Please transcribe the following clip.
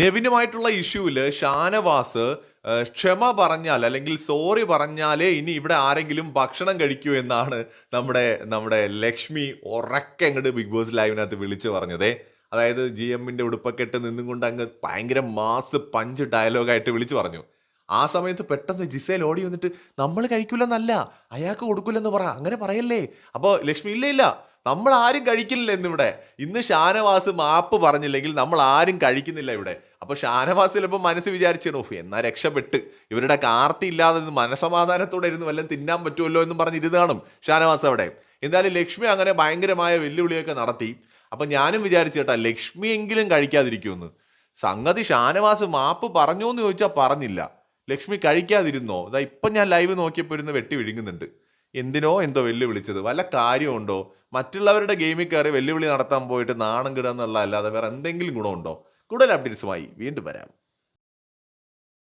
നെവിനുമായിട്ടുള്ള ഇഷ്യൂവിൽ ഷാനവാസ് ക്ഷമ പറഞ്ഞാൽ അല്ലെങ്കിൽ സോറി പറഞ്ഞാലേ ഇനി ഇവിടെ ആരെങ്കിലും ഭക്ഷണം കഴിക്കൂ എന്നാണ് നമ്മുടെ നമ്മുടെ ലക്ഷ്മി ഉറക്കെ അങ്ങോട്ട് ബിഗ് ബോസ് ലൈവിനകത്ത് വിളിച്ചു പറഞ്ഞതേ. അതായത് ജി എമ്മിന്റെ ഉടുപ്പക്കെട്ട് നിന്നും കൊണ്ട് അങ്ങ് ഭയങ്കര മാസ് പഞ്ച് ഡയലോഗായിട്ട് വിളിച്ചു പറഞ്ഞു. ആ സമയത്ത് പെട്ടെന്ന് ജിസേൽ ഓടി വന്നിട്ട് നമ്മൾ കഴിക്കൂലെന്നല്ല അയാൾക്ക് കൊടുക്കില്ലെന്ന് പറ അങ്ങനെ പറയല്ലേ? അപ്പോൾ ലക്ഷ്മി ഇല്ല ഇല്ല നമ്മൾ ആരും കഴിക്കില്ല ഇന്നിവിടെ. ഇന്ന് ഷാനവാസ് മാപ്പ് പറഞ്ഞില്ലെങ്കിൽ നമ്മൾ ആരും കഴിക്കുന്നില്ല ഇവിടെ. അപ്പോൾ ഷാനവാസ് ചിലപ്പോൾ മനസ്സ് വിചാരിച്ചാണ് ഓഫ് എന്നാ രക്ഷപ്പെട്ട്. ഇവരുടെ കാർത്തി ഇല്ലാതെ നിന്ന് മനസമാധാനത്തോടെ ഇരുന്ന് വല്ലതും തിന്നാൻ പറ്റുമല്ലോ എന്നും പറഞ്ഞ് കാണും ഷാനവാസ് അവിടെ. എന്തായാലും ലക്ഷ്മി അങ്ങനെ ഭയങ്കരമായ വെല്ലുവിളിയൊക്കെ നടത്തി. അപ്പം ഞാനും വിചാരിച്ചു കേട്ടാ ലക്ഷ്മി എങ്കിലും കഴിക്കാതിരിക്കുമെന്ന്. സംഗതി ഷാനവാസ് മാപ്പ് പറഞ്ഞോ എന്ന് ചോദിച്ചാൽ പറഞ്ഞില്ല. ലക്ഷ്മി കഴിക്കാതിരുന്നോ? ഇതാ ഇപ്പം ഞാൻ ലൈവ് നോക്കിയപ്പോൾ ഇരുന്ന് വെട്ടി വിഴുങ്ങുന്നുണ്ട്. എന്തിനോ എന്തോ വെല്ലുവിളിച്ചത്. വല്ല കാര്യമുണ്ടോ? മറ്റുള്ളവരുടെ ഗെയിമിൽ കയറി വെല്ലുവിളി നടത്താൻ പോയിട്ട് നാണം കിടുക എന്നുള്ള അല്ലാതെ വേറെ എന്തെങ്കിലും ഗുണമുണ്ടോ? കൂടുതൽ അപ്ഡേറ്റ്സുമായി വീണ്ടും വരാം.